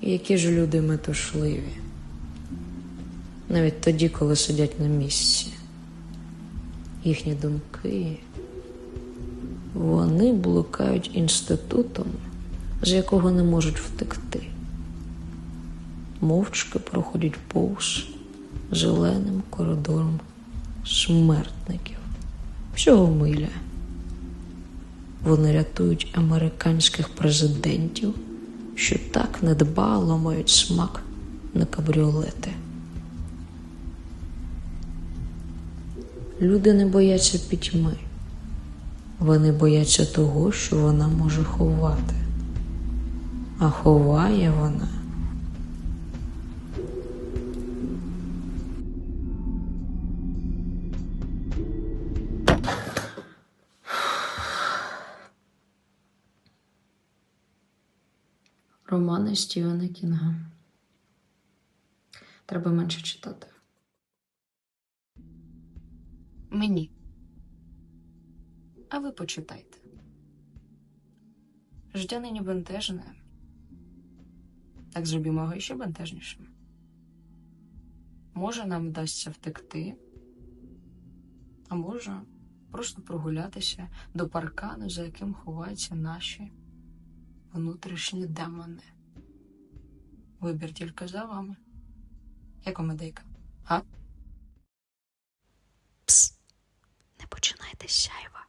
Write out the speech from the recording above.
Які ж люди метушливі. Навіть тоді, коли сидять на місці. Їхні думки. Вони блукають інститутом, з якого не можуть втекти. Мовчки проходять повз зеленим коридором смертників. Всього миля. Вони рятують американських президентів, що так недбало мають смак на кабріолети. Люди не бояться пітьми. Вони бояться того, що вона може ховати. А ховає вона. Романи Стівена Кінга. Треба менше читати. Мені. А ви почитайте. Життя нині бентежне. Так зробімо його ще бентежнішим. Може, нам вдасться втекти, а може, просто прогулятися до паркану, за яким ховаються наші внутрішні демони. Вибір тільки за вами. Як у медика? А? Пс, не починайте з сяйва.